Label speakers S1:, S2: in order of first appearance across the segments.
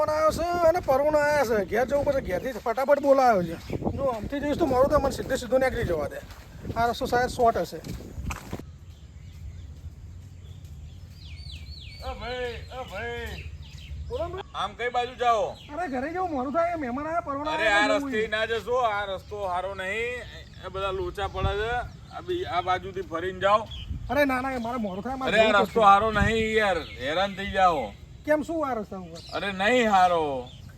S1: Phone આવ્યો છે અને પરુણ આવ્યા છે. ઘેર જવું પડશે. ઘેરથી ફટાફટ બોલાવ્યો છે. જો આમથી જોઈશ તો મારું તો મને સીધે સીધો નીકળી જવા દે. આ રસ્તો શાયદ શોર્ટ હશે.
S2: આમ કઈ બાજુ જાઓ?
S1: અરે ઘરે જવું મારું થાય મહેમાન આવ્યા પરવણ
S2: અરે આ રસ્તે ના જશો આ રસ્તો સારો નહીં. એ બધા લોચા પડે છે. આ બાજુથી ફરીને જાઓ.
S1: અરે ના ના મારે મોરું થાય
S2: અરે આ રસ્તો સારો નહીં યાર. હેરાન થઈ જાઓ.
S1: કેમ શું આ રસ્તા ઉપર?
S2: અરે નહીં હારો.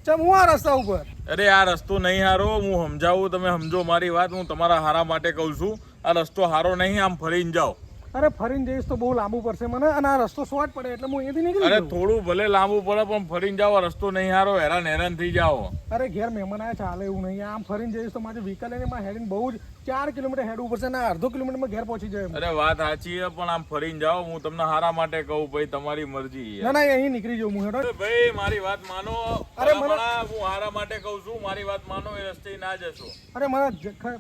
S1: ચમ હું આ રસ્તા ઉપર?
S2: અરે આ રસ્તો નહીં હારો હું સમજાવું તમે સમજો મારી વાત હું તમારા હારા માટે કહું છું. આ રસ્તો હારો નહીં આમ ફરીને જાઓ.
S1: અરે ફરીને જઈશ તો બહુ લાંબુ પડશે મને અને આ રસ્તો શોર્ટ પડે એટલે હું અહીંયાથી નીકળી
S2: અરે થોડું ભલે લાંબુ પડે પણ ફરીને જાઓ રસ્તો નહીં હારો હેરાન હેરાન થઈ જાઓ.
S1: અરે ઘેર મહેમાન આવ્યા ચાલે એવું નહીં આમ ફરીને જઈશ તો મારે વ્હીકલ લઈને મારે હેડીને બહુ જ ચાર કિલોમીટર હેડવું પડશે અને અડધો કિલોમીટરમાં ઘેર પહોંચી જાય
S2: અરે વાત સાચી છે પણ આમ ફરીને જાઓ હું તમને હારા માટે કહું ભાઈ તમારી મરજી
S1: ના ના અહીં નીકળી જાઉં હું હેડો.
S2: ભાઈ મારી વાત માનો.
S1: અરે મને-
S2: હું હારા માટે કહું છું મારી વાત માનો એ રસ્તે ના જશો.
S1: અરે મને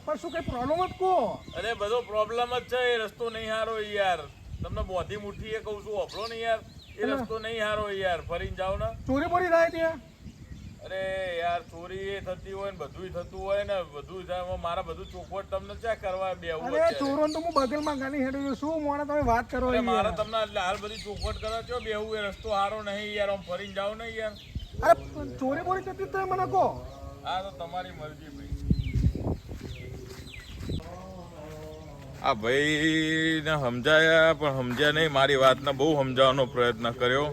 S1: પણ શું કઈ પ્રોબ્લેમ જ કહો?
S2: અરે બધો પ્રોબ્લેમ જ છે એ રસ્તો નહીં હારો યાર. તમને બોધી મુઠ્ઠી એ કહું છું અભળો નહીં યાર. એ રસ્તો નહીં હારો યાર. ફરીને જાઓ ને.
S1: ચોરી બોરી થાય ત્યાં?
S2: અરે યાર ચોરી એ થતી હોય ને બધું થતું હોય ને બધું થાય મારા બધું ચોખવટ તમને ક્યાં કરવા બેવું
S1: અરે ચોરો તો હું બગલમાં ગાની હેડું શું મોણે તમે વાત કરો
S2: મારે તમને એટલે હાલ બધી ચોખવટ કરો છો બેવું એ રસ્તો સારો નહીં યાર આમ ફરીને જાવ નહીં યાર.
S1: અરે ચોરી બોરી થતી તો મને કહો.
S2: આ તો તમારી મરજી ભાઈ. આ ભાઈ ને સમજાયા પણ સમજ્યા નહીં. મારી વાતને બહુ સમજાવવાનો પ્રયત્ન કર્યો.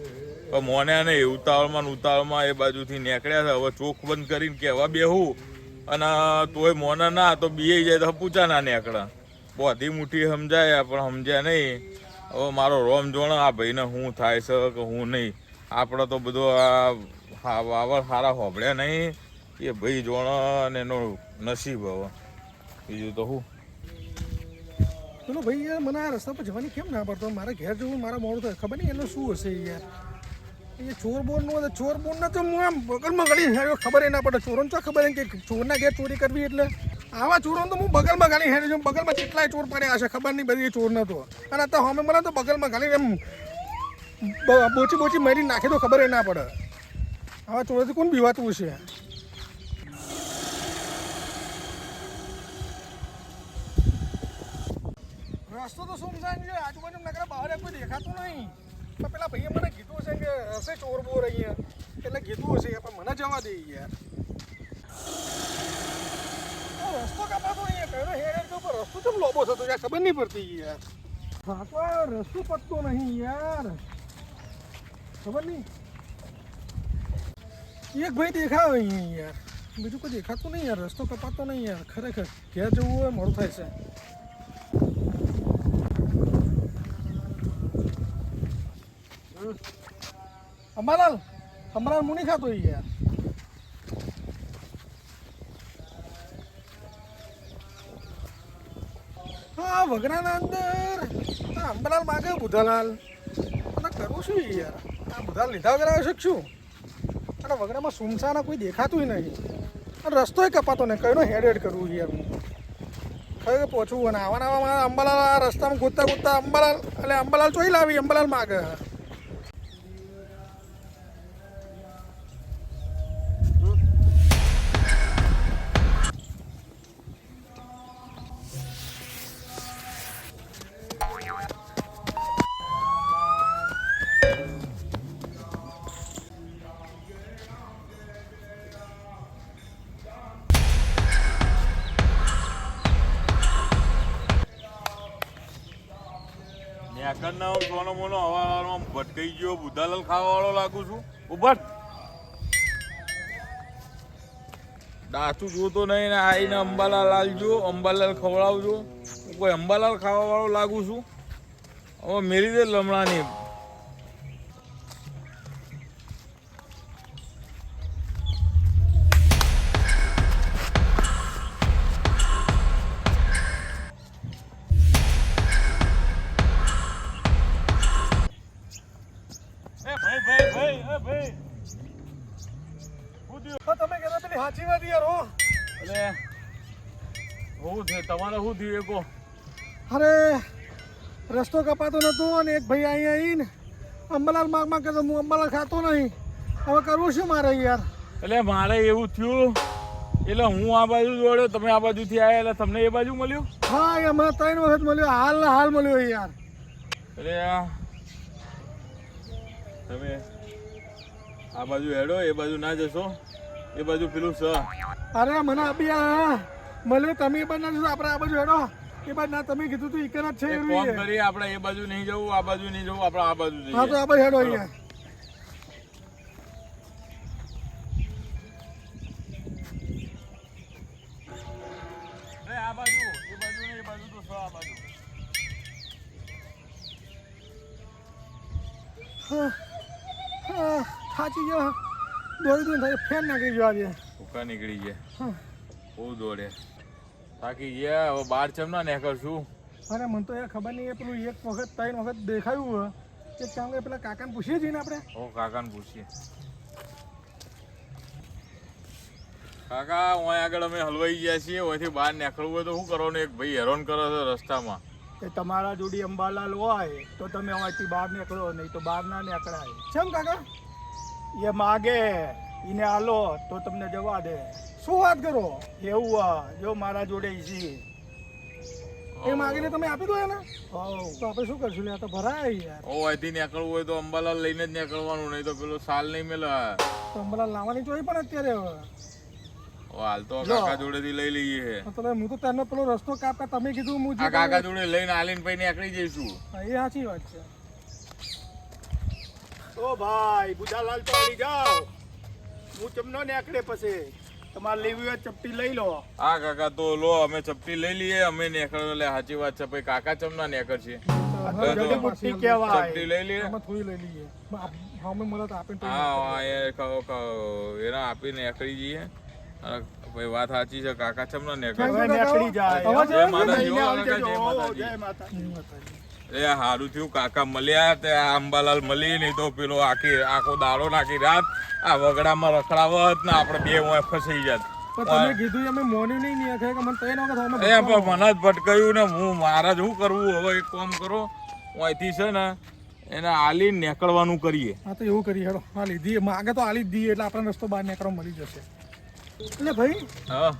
S2: પણ મોન્યા નહીં ઉતાવળમાં ઉતાવળમાં એ બાજુથી નીકળ્યા છે. હવે ચોખ બંધ કરીને કહેવા બેહું. અને તોય મોના ના, તો બીએ જાય તો પૂછા ના નીકળે. બધી મુઠ્ઠી સમજાયા પણ સમજ્યા નહીં. હવે મારો રોમ જોણ આ ભાઈને હું થાય છે કે હું નહીં? આપણે તો બધો આ વાવર સારા હોભળ્યા નહીં. એ ભાઈ જોણ અને એનો નસીબ હવે. બીજું તો હું?
S1: ચલો ભાઈ મને આ રસ્તા પર જવાની કેમ ના પડતો? મારે ઘેર જવું, મારા મોડું થાય. ખબર નહીં એનું શું હશે યાર? એ ચોર બોરનું ચોર બોર ને તો હું આમ બગલમાં ગાડી હેડ્યો. ખબર ય ના પડે. ચોરોને તો ખબર એમ કે ચોરના ઘેર ચોરી કરવી એટલે? આવા ચોરોને તો હું બગલમાં ગાડી હેડ્યો છું. બગલમાં કેટલાય ચોર પડ્યા હશે, ખબર નહીં બધી એ ચોર નતો અને તો હમે મને તો બગલમાં ગાડી એમ બોચી બોચી મરી નાખી તો ખબર ના પડે. આવા ચોરોથી કોણ બીવાતું છે રસ્તો તો સુમસાન છે? આજુબાજુ નકરા બહાર કોઈ દેખાતું નહીં. પણ પેલા ભાઈએ મને કીધું છે કે હશે ચોર બોર અહીંયા. એટલે કીધું હશે, પણ મને જવા દે યાર આ રસ્તો કપાતો અહીંયા. કયો હેર હેર ઉપર રસ્તો કેમ લોબો થતો યાર ખબર નહીં પડતી યાર હા તો આ રસ્તો પતતો નહીં યાર. ખબર નહીં. એક ભાઈ દેખાવ અહીંયા યાર. બીજું કોઈ દેખાતું નહીં યાર. રસ્તો કપાતો નહીં યાર. ખરેખર. ઘેર જવું હોય, મોડું થાય છે. અંબાલાલ અંબાલાલ મુની ખાતો ઈ યાર. હા વગરાના અંદર. અંબાલાલ માગે, બુધાલાલ. અને કરવું શું યાર. આ બુધાલ લીધા વગર આવી શકશું અને વગરામાં સુમસાના કોઈ દેખાતું નહીં. અને રસ્તોય કપાતો નહીં. કયો હેડ હેડ કરવું યાર હું. ખરે પહોંચવું અને આવવાના આવા અંબાલાલ રસ્તામાં ગોતતા ગોતતા અંબાલાલ એટલે અંબાલાલ ચોઈ લાવી, અંબાલાલ માગે.
S2: હું સોનો મોનો હવારમાં ભટકાઈ ગયો બુધાલાલ ખાવા વાળો લાગુ છું. ઉભટ. દાચું જોતો નહીં ને આવીને અંબાલાલ આલજો અંબાલાલ ખવડાવજો. હું કોઈ અંબાલાલ ખાવા વાળો લાગુ છું? હવે મેરી દે લમણાની.
S1: હા પેલી સાચી વાત યાર હો.
S2: એટલે શું છે તમારે શું થયું કહો
S1: અરે રસ્તો કપાતો નતો અને એક ભાઈ અહીંયા આવીને અંબાલાલ માગ માગ કરતો હું અંબાલાલ ખાતો નહીં. હવે કરવું શું મારે યાર?
S2: એટલે મારે એવું થયું. એટલે હું આ બાજુ દોડ્યો તમે આ બાજુથી આવ્યા એટલે તમને એ બાજુ મળ્યું?
S1: હા એ હમણાં ત્રણ વખત મળ્યો હાલ હાલ મળ્યો યાર.
S2: એટલે તમે આ બાજુ હેડો એ બાજુ ના જશો. એ બાજુ પેલું સ
S1: અરે મને આપી મળ્યો તમે એ બાજુ આપણે આ બાજુ હેડો. એ બાજુ ના તમે કીધું તું ઇકન જ છે
S2: એ
S1: એવું
S2: કરી આપણે એ બાજુ નહીં જવું આ બાજુ નહીં જવું આપણે આ બાજુ
S1: હા તો
S2: જઈએ
S1: આ બાજુ હેડો અહીંયા. થાચી ગયો. દોડી દોડી થાય ફેન નીકળી ગયો આજે.
S2: ભૂકા નીકળી ગયા. બહુ દોડે. થાકી ગયા હવે બાર ચમ ના નીકળશું
S1: અરે મને તો યાર ખબર નહીં એ પેલું એક વખત ત્રણ વખત દેખાયું એક કામ કે પેલા કાકાને પૂછીએ છીએ ને આપણે.
S2: ઓ કાકાને પૂછીએ. કાકા ઓય આગળ અમે હલવાઈ ગયા છીએ ઓયથી બહાર નીકળવું હોય તો શું કરવાનું એક ભાઈ હેરાન કરે છે રસ્તામાં.
S3: કે તમારા જોડી અંબાલાલ હોય તો તમે અહીંથી બહાર નીકળો નહીં તો બહાર ના નીકળાય.
S1: કેમ કાકા?
S3: એ માગે એને આલો તો તમને જવા દે.
S1: શું વાત કરો?
S3: એવું આ જો મારા જોડે છે.
S1: એ માગીને તમે આપી દો એને? તો આપણે શું કરશું? લે આ તો ભરાય યાર.
S2: ઓ અહીંથી નીકળવું હોય તો અંબાલાલ લઈને જ નીકળવાનું નહીં તો પેલો સાલ નહીં મેલે.
S1: તો અંબાલા લાવવાની જોઈ પણ અત્યારે હવે.
S2: ઓ હાલ તો કાકા જોડેથી લઈ લઈએ.
S1: મતલબ હું તો તને પેલો રસ્તો કાપતા તમે કીધું હું
S2: કાકા જોડે લઈને આલીન પછી નીકળી જઈશું.
S1: એ સાચી વાત છે.
S3: ઓ ભાઈ બુધાલાલ તો આવી જાઓ. હું તમને નીકળે પછી. તમારે લેવી હોય ચપટી લઈ લો.
S2: હા કાકા તો લો અમે ચપટી લઈ લઈએ અમે નેકળ લે સાચી વાત છે. ભાઈ કાકા ચમના નેકળ
S1: તો
S2: તો ચપટી લઈ લઈએ.
S1: થોડી લઈ લઈએ. હા મેં આપીને
S2: હા હા, એ કહો કહો એના આપીને નીકળી જઈએ. ભાઈ વાત સાચી છે કાકા ચમના નીકળે
S3: હવે જાય.
S2: જય
S1: છે?
S2: માતાજી,
S3: લઈને
S2: હો,
S3: આવજો.
S2: જય માતાજી. એ સારું થયું કાકા મળ્યા તે આ અંબાલાલ મળી નહીં તો પેલો આખી આખો દાડો નાખી રાત. આ વગડામાં રખડાવત ને આપણે બે વાય ફસાઈ જાત.
S1: તમે કીધું એમ મોન્યું નહીં નહીં કે મને ત્રણ વખત અમે
S2: એ પણ મને જ ભટકાયું ને હું મારા જ શું કરવું? હવે એક કામ કરો અહીંથી છે ને એને આલી નીકળવાનું કરીએ.
S1: હા તો એવું કરીએ હેડો. હા લીધી. માગે તો આલી જ દઈએ એટલે આપણને રસ્તો બહાર નીકળવા મળી જશે. એટલે ભાઈ
S2: હા.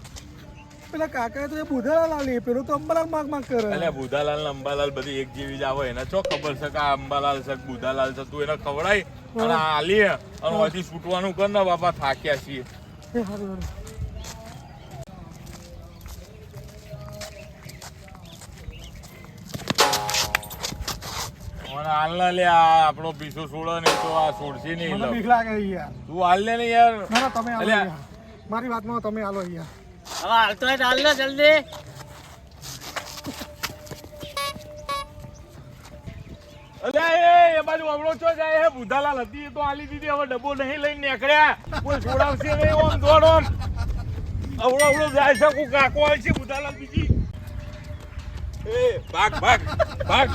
S1: પેલા કાકા તો બુધાલાલ આલી પેલો તો અંબાલાલ માગ માગ કરે.
S2: એટલે બુધાલાલ ને અંબાલાલ બધી એક જેવી જ આવે એને ચો ખબર છે કે આ અંબાલાલ છે બુધાલાલ છે તું એને ખવડાય અને આલી અને પછી છૂટવાનું કર ને બાપા થાક્યા છીએ. હાલ ના લે આ આપણો પીછો છોડે નહીં તો આ છોડશે નહીં
S1: બીક લાગે યાર.
S2: તું હાલ ને યાર.
S1: ના તમે. મારી વાતમાં તમે આલો યાર
S4: હવે હાલતો હોય હાલ લે જલ્દી.
S2: અલ્યા એ બાજુ અવળો છો જાય હે? બુધાલાલ હતી તો આલી દીધી, હવે ડબ્બો નહીં લઈને નીકળ્યા. કોઈ છોડાવશે નહીં ઓમ દોડ અવળો અવળો જાય છે, કોઈ કાકો આવે છે, બુધાલાલ બીજી. એ, ભાગ ભાગ ભાગ.